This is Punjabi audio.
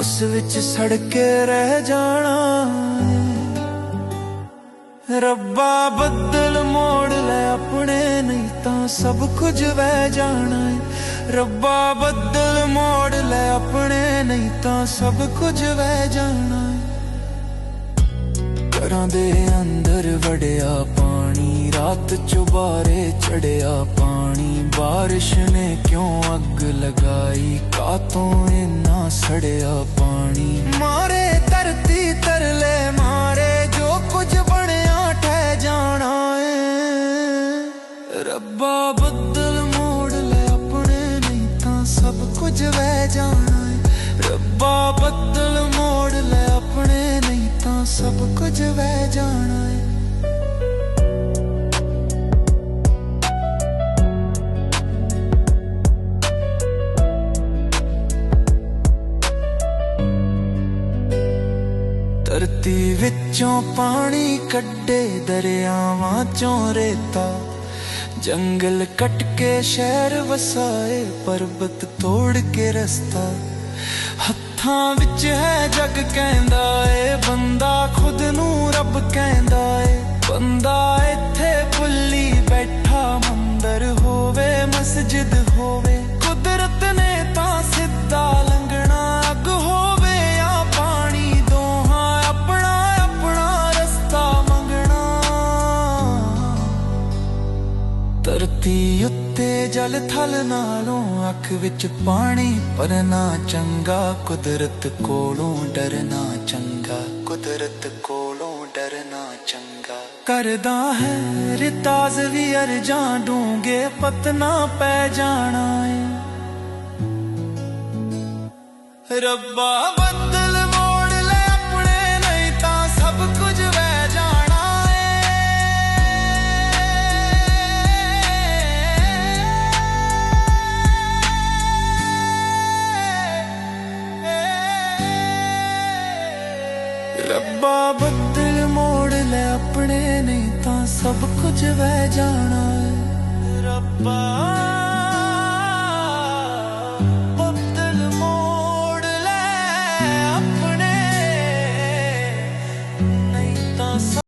ਉਸ ਵਿੱਚ ਸੜ ਕੇ ਰਹਿ ਜਾਣਾ ਰੱਬਾ ਬੱਦਲ ਮੋੜ ਲੈ ਆਪਣੇ, ਨਹੀਂ ਤਾਂ ਸਭ ਕੁਝ ਵਹਿ ਜਾਣਾ ਰੱਬਾ ਬੱਦਲ ਮੋੜ ਲੈ ਆਪਣੇ, ਨਹੀਂ ਤਾਂ ਸਭ ਕੁਝ ਵਹਿ ਜਾਣਾ ਘਰਾਂ ਦੇ ਅੰਦਰ ਵੜਿਆ ਪਾਣੀ, ਰਾਤ ਚੁਬਾਰੇ ਚੜਿਆ ਪਾਣੀ ਬਾਰਿਸ਼ ਨੇ ਕਿਉਂ ਅੱਗ ਲਗਾਈ? ਕਾਤੋਂ ਇਨਾ ਸੜਿਆ ਪਾਣੀ? ਮਾਰੇ ਧਰਤੀ ਤਰਲੇ, ਮਾਰੇ ਜੋ ਕੁਝ ਬਣਿਆ, ਠਹਿ ਜਾਣਾ ਏ। ਰੱਬਾ ਬੱਦਲ ਮੋੜ ਲੈ ਆਪਣੇ ਨਹੀਂ ਤਾਂ ਸਭ ਕੁਝ ਵਹਿ ਜਾਣਾ ਏ। ਰੱਬਾ ਬੱਦਲ ਮੋੜ ਲੈ ਆਪਣੇ ਨਹੀਂ ਤਾਂ ਸਭ ਕੁਝ ਵਹਿ ਜਾਣਾ ਧਰਤੀ ਵਿੱਚੋਂ ਪਾਣੀ ਕੱਢੇ ਦਰਿਆਵਾਂ ਚੋਂ ਰੇਤਾ। ਜੰਗਲ ਕੱਟ ਕੇ ਸ਼ਹਿਰ ਵਸਾਏ, ਪਰਬਤ ਤੋੜ ਕੇ ਰਸਤਾ। ਹੱਥਾਂ ਵਿੱਚ ਹੈ ਜਗ ਕਹਿੰਦਾ ਏ, ਬੰਦਾ ਖੁਦ ਨੂੰ ਰੱਬ ਕਹਿੰਦਾ ਏ। ਬੰਦਾ ਇੱਥੇ ਭੁੱਲੀ ਬੈਠਾ, ਮੰਦਰ ਹੋਵੇ, ਮਸਜਿਦ ਹੋਵੇ। ਧਰਤੀ ਉੱਤੇ ਜਲ ਥਲ ਨਾਲੋਂ ਅੱਖ ਵਿੱਚ ਪਾਣੀ ਪਰਨਾ ਚੰਗਾ ਕੁਦਰਤ ਕੋਲੋਂ ਡਰਨਾ ਚੰਗਾ ਕੁਦਰਤ ਕੋਲੋਂ ਡਰਨਾ ਚੰਗਾ। ਕਰਦਾ ਹੈ ਰਿਤਾਜ਼ ਵੀ ਅਰਜਾਂ ਡੂੰਗੇ ਪਤਨਾ ਪੈ ਜਾਣਾ ਏ। ਰੱਬਾ ਰੱਬਾ ਬੱਦਲ ਮੋੜ ਲੈ ਆਪਣੇ ਨਹੀਂ ਤਾਂ ਸਭ ਕੁਝ ਵਹਿ ਜਾਣਾ ਏ ਰੱਬਾ